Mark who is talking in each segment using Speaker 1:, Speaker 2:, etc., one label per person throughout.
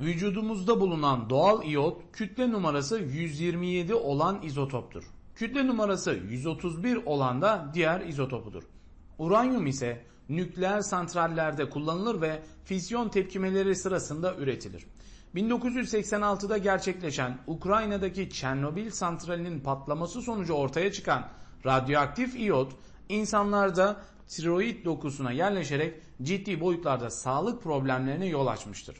Speaker 1: Vücudumuzda bulunan doğal iyot kütle numarası 127 olan izotoptur. Kütle numarası 131 olan da diğer izotopudur. Uranyum ise nükleer santrallerde kullanılır ve fisyon tepkimeleri sırasında üretilir. 1986'da gerçekleşen Ukrayna'daki Çernobil santralinin patlaması sonucu ortaya çıkan radyoaktif iyot insanlarda tiroid dokusuna yerleşerek ciddi boyutlarda sağlık problemlerine yol açmıştır.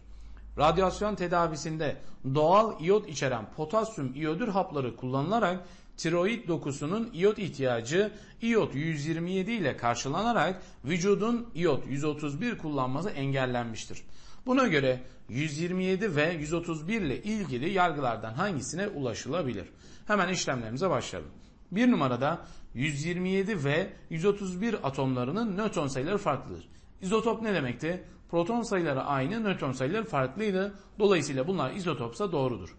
Speaker 1: Radyasyon tedavisinde doğal iyot içeren potasyum iyodür hapları kullanılarak tiroid dokusunun iyot ihtiyacı iyot 127 ile karşılanarak vücudun iyot 131 kullanması engellenmiştir. Buna göre 127 ve 131 ile ilgili yargılardan hangisine ulaşılabilir? Hemen işlemlerimize başlayalım. Bir numarada 127 ve 131 atomlarının nötron sayıları farklıdır. İzotop ne demekti? Proton sayıları aynı, nötron sayıları farklıydı. Dolayısıyla bunlar izotopsa doğrudur.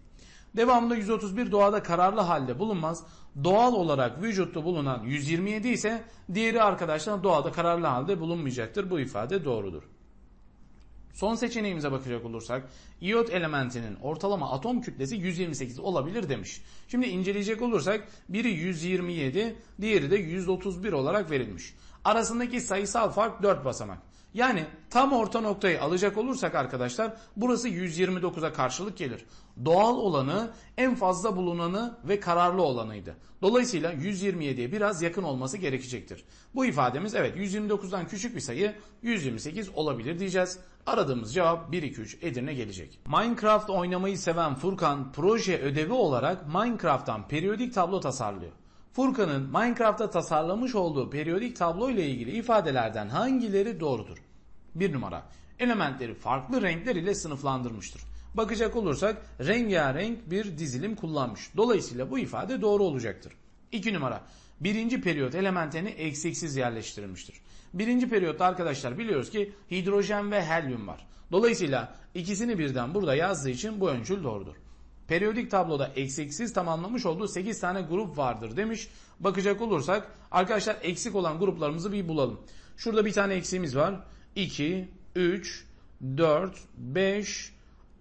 Speaker 1: Devamında 131 doğada kararlı halde bulunmaz. Doğal olarak vücutta bulunan 127 ise diğeri arkadaşlar doğada kararlı halde bulunmayacaktır. Bu ifade doğrudur. Son seçeneğimize bakacak olursak iyot elementinin ortalama atom kütlesi 128 olabilir demiş. Şimdi inceleyecek olursak biri 127 diğeri de 131 olarak verilmiş. Arasındaki sayısal fark 4 basamak. Yani tam orta noktayı alacak olursak arkadaşlar burası 129'a karşılık gelir. Doğal olanı en fazla bulunanı ve kararlı olanıydı. Dolayısıyla 127'ye biraz yakın olması gerekecektir. Bu ifademiz evet 129'dan küçük bir sayı 128 olabilir diyeceğiz. Aradığımız cevap 1 2 3 Edirne gelecek. Minecraft oynamayı seven Furkan proje ödevi olarak Minecraft'tan periyodik tablo tasarlıyor. Furkan'ın Minecraft'ta tasarlamış olduğu periyodik tablo ile ilgili ifadelerden hangileri doğrudur? Bir numara. Elementleri farklı renkler ile sınıflandırmıştır. Bakacak olursak rengarenk bir dizilim kullanmış. Dolayısıyla bu ifade doğru olacaktır. 2 numara. Birinci periyot elementlerini eksiksiz yerleştirilmiştir. Birinci periyotta arkadaşlar biliyoruz ki hidrojen ve helyum var. Dolayısıyla ikisini birden burada yazdığı için bu öncül doğrudur. Periyodik tabloda eksiksiz tamamlamış olduğu 8 tane grup vardır demiş. Bakacak olursak arkadaşlar eksik olan gruplarımızı bir bulalım. Şurada bir tane eksiğimiz var. 2, 3, 4, 5,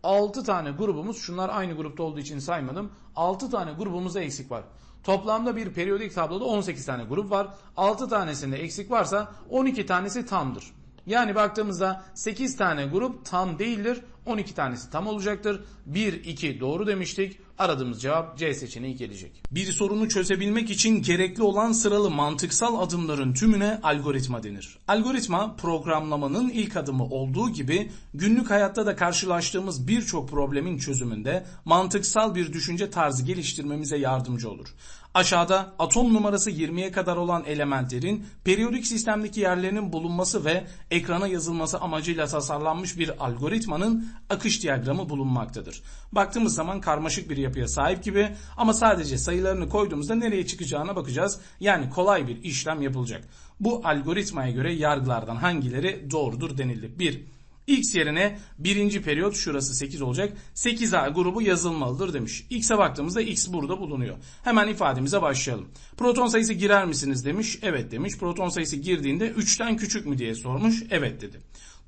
Speaker 1: 6 tane grubumuz. Şunlar aynı grupta olduğu için saymadım. 6 tane grubumuzda eksik var. Toplamda bir periyodik tabloda 18 tane grup var. 6 tanesinde eksik varsa 12 tanesi tamdır. Yani baktığımızda 8 tane grup tam değildir. 12 tanesi tam olacaktır. 1, 2 doğru demiştik. Aradığımız cevap C seçeneği gelecek. Bir sorunu çözebilmek için gerekli olan sıralı mantıksal adımların tümüne algoritma denir. Algoritma programlamanın ilk adımı olduğu gibi günlük hayatta da karşılaştığımız birçok problemin çözümünde mantıksal bir düşünce tarzı geliştirmemize yardımcı olur. Aşağıda atom numarası 20'ye kadar olan elementlerin periyodik sistemdeki yerlerinin bulunması ve ekrana yazılması amacıyla tasarlanmış bir algoritmanın akış diyagramı bulunmaktadır. Baktığımız zaman karmaşık bir yapıya sahip gibi ama sadece sayılarını koyduğumuzda nereye çıkacağına bakacağız. Yani kolay bir işlem yapılacak. Bu algoritmaya göre yargılardan hangileri doğrudur denildi. 1. X yerine birinci periyot şurası 8 olacak. 8A grubu yazılmalıdır demiş. X'e baktığımızda X burada bulunuyor. Hemen ifademize başlayalım. Proton sayısı girer misiniz demiş. Evet demiş. Proton sayısı girdiğinde 3'ten küçük mü diye sormuş. Evet dedi.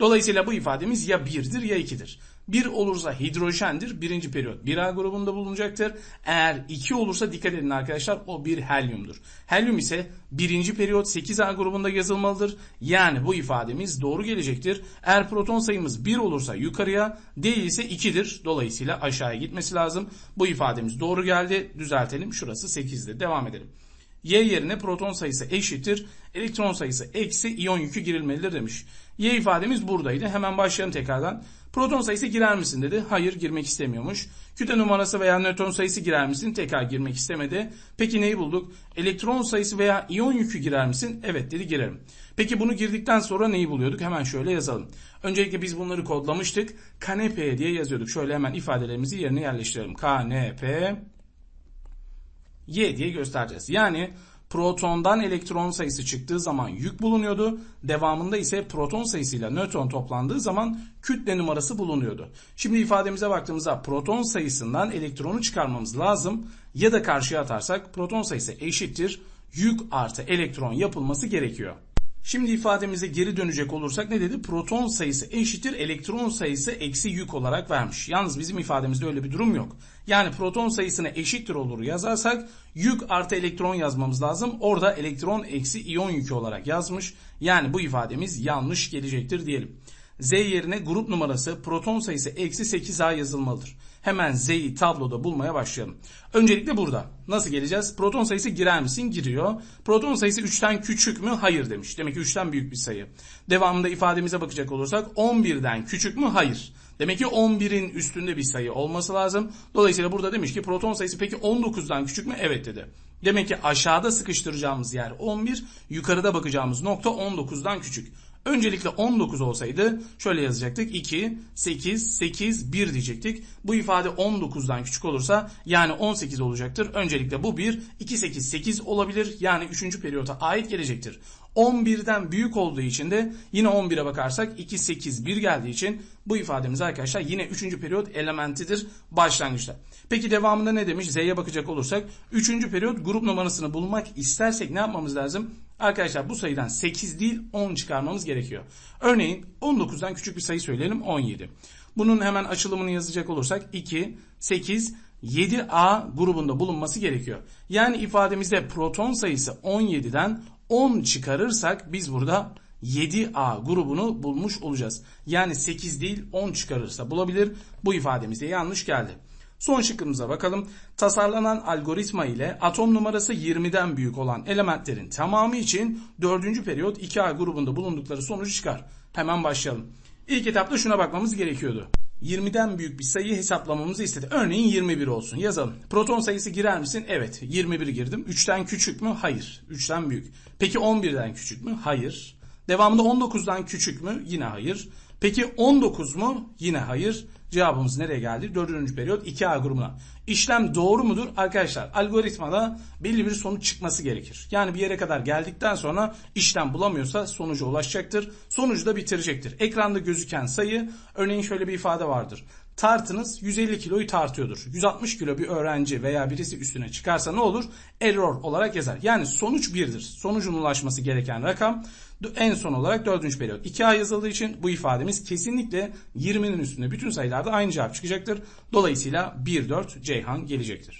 Speaker 1: Dolayısıyla bu ifademiz ya 1'dir ya 2'dir. 1 olursa hidrojendir. Birinci periyot 1A grubunda bulunacaktır. Eğer 2 olursa dikkat edin arkadaşlar o bir helyumdur. Helyum ise birinci periyot 8A grubunda yazılmalıdır. Yani bu ifademiz doğru gelecektir. Eğer proton sayımız 1 olursa yukarıya değilse 2'dir. Dolayısıyla aşağıya gitmesi lazım. Bu ifademiz doğru geldi. Düzeltelim. Şurası 8'di. Devam edelim. Y yerine proton sayısı eşittir. Elektron sayısı eksi iyon yükü girilmelidir demiş. Y ifademiz buradaydı. Hemen başlayalım tekrardan. Proton sayısı girer misin dedi. Hayır girmek istemiyormuş. Kütle numarası veya nötron sayısı girer misin? Tekrar girmek istemedi. Peki neyi bulduk? Elektron sayısı veya iyon yükü girer misin? Evet dedi girerim. Peki bunu girdikten sonra neyi buluyorduk? Hemen şöyle yazalım. Öncelikle biz bunları kodlamıştık. KNP diye yazıyorduk. Şöyle hemen ifadelerimizi yerine yerleştirelim. KNP Y diye göstereceğiz. Yani protondan elektron sayısı çıktığı zaman yük bulunuyordu. Devamında ise proton sayısıyla nötron toplandığı zaman kütle numarası bulunuyordu. Şimdi ifademize baktığımızda proton sayısından elektronu çıkarmamız lazım. Ya da karşıya atarsak proton sayısı eşittir yük artı elektron yapılması gerekiyor. Şimdi ifademize geri dönecek olursak ne dedi? Proton sayısı eşittir elektron sayısı eksi yük olarak vermiş. Yalnız bizim ifademizde öyle bir durum yok. Yani proton sayısına eşittir olur yazarsak yük artı elektron yazmamız lazım. Orada elektron eksi iyon yükü olarak yazmış. Yani bu ifademiz yanlış gelecektir diyelim. Z yerine grup numarası proton sayısı eksi 8A yazılmalıdır. Hemen Z'yi tabloda bulmaya başlayalım. Öncelikle burada. Nasıl geleceğiz? Proton sayısı girer misin? Giriyor. Proton sayısı 3'ten küçük mü? Hayır demiş. Demek ki 3'ten büyük bir sayı. Devamında ifademize bakacak olursak 11'den küçük mü? Hayır. Demek ki 11'in üstünde bir sayı olması lazım. Dolayısıyla burada demiş ki proton sayısı peki 19'dan küçük mü? Evet dedi. Demek ki aşağıda sıkıştıracağımız yer 11, yukarıda bakacağımız nokta 19'dan küçük. Öncelikle 19 olsaydı şöyle yazacaktık. 2, 8, 8, 1 diyecektik. Bu ifade 19'dan küçük olursa yani 18 olacaktır. Öncelikle bu 1, 2, 8, 8 olabilir. Yani 3. periyota ait gelecektir. 11'den büyük olduğu için de yine 11'e bakarsak 2, 8, 1 geldiği için bu ifademiz arkadaşlar yine 3. periyot elementidir başlangıçta. Peki devamında ne demiş? Z'ye bakacak olursak 3. periyot grup numarasını bulmak istersek ne yapmamız lazım? Arkadaşlar bu sayıdan 8 değil 10 çıkarmamız gerekiyor. Örneğin 19'dan küçük bir sayı söyleyelim 17. Bunun hemen açılımını yazacak olursak 2, 8, 7A grubunda bulunması gerekiyor. Yani ifademizde proton sayısı 17'den 10 çıkarırsak biz burada 7A grubunu bulmuş olacağız. Yani 8 değil 10 çıkarırsa bulabilir. Bu ifademizde yanlış geldi. Son şıkkımıza bakalım. Tasarlanan algoritma ile atom numarası 20'den büyük olan elementlerin tamamı için 4. periyot 2A grubunda bulundukları sonucu çıkar. Hemen başlayalım. İlk etapta şuna bakmamız gerekiyordu. 20'den büyük bir sayı hesaplamamızı istedi. Örneğin 21 olsun. Yazalım. Proton sayısı girer misin? Evet. 21 girdim. 3'ten küçük mü? Hayır. 3'ten büyük. Peki 11'den küçük mü? Hayır. Devamında 19'dan küçük mü? Yine hayır. Peki 19 mu? Yine hayır. Cevabımız nereye geldi? 4. periyot 2A grubuna. İşlem doğru mudur? Arkadaşlar algoritmada belli bir sonuç çıkması gerekir. Yani bir yere kadar geldikten sonra işlem bulamıyorsa sonuca ulaşacaktır. Sonucu da bitirecektir. Ekranda gözüken sayı örneğin şöyle bir ifade vardır. Tartınız 150 kiloyu tartıyordur. 160 kilo bir öğrenci veya birisi üstüne çıkarsa ne olur? Error olarak yazar. Yani sonuç birdir. Sonucun ulaşması gereken rakam en son olarak 4. periyot 2A yazıldığı için bu ifademiz kesinlikle 20'nin üstünde bütün sayılarda aynı cevap çıkacaktır. Dolayısıyla 1-4 Ceyhan gelecektir.